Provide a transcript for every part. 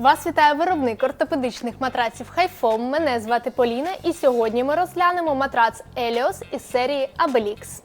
Вас вітає виробник ортопедичних матраців Хайфом. Мене звати Поліна, і сьогодні ми розглянемо матрац Еліос із серії Абелікс.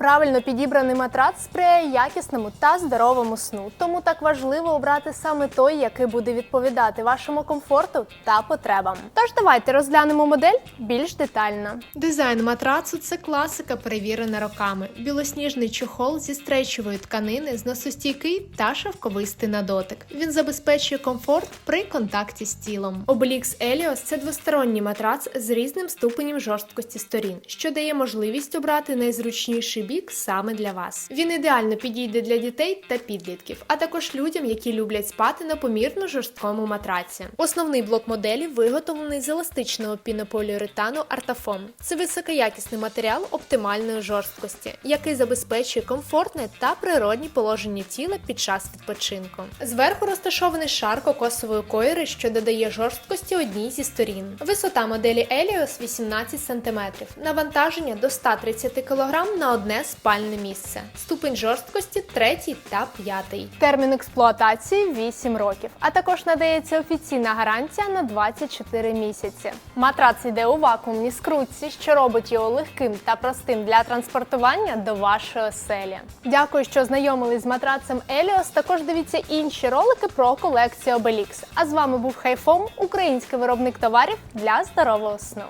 Правильно підібраний матрац сприяє якісному та здоровому сну. Тому так важливо обрати саме той, який буде відповідати вашому комфорту та потребам. Тож давайте розглянемо модель більш детально. Дизайн матрацу це класика, перевірена роками. Білосніжний чохол зі стрейчової тканини, зносостійкий та шовковистий на дотик. Він забезпечує комфорт при контакті з тілом. Obelix Helios – це двосторонній матрац з різним ступенем жорсткості сторін, що дає можливість обрати найзручніший бік саме для вас. Він ідеально підійде для дітей та підлітків, а також людям, які люблять спати на помірно жорсткому матраці. Основний блок моделі виготовлений з еластичного пінополіуретану Артафом. Це високоякісний матеріал оптимальної жорсткості, який забезпечує комфортне та природні положення тіла під час відпочинку. Зверху розташований шар кокосової койри, що додає жорсткості одній зі сторін. Висота моделі Helios 18 см, навантаження до 130 кг на одне спальне місце. Ступень жорсткості 3 та 5. Термін експлуатації 8 років, а також надається офіційна гарантія на 24 місяці. Матрац йде у вакуумній скрутці, що робить його легким та простим для транспортування до вашої оселі. Дякую, що знайомились з матрацем Еліос. Також дивіться інші ролики про колекцію Obelix. А з вами був Хайфом, український виробник товарів для здорового сну.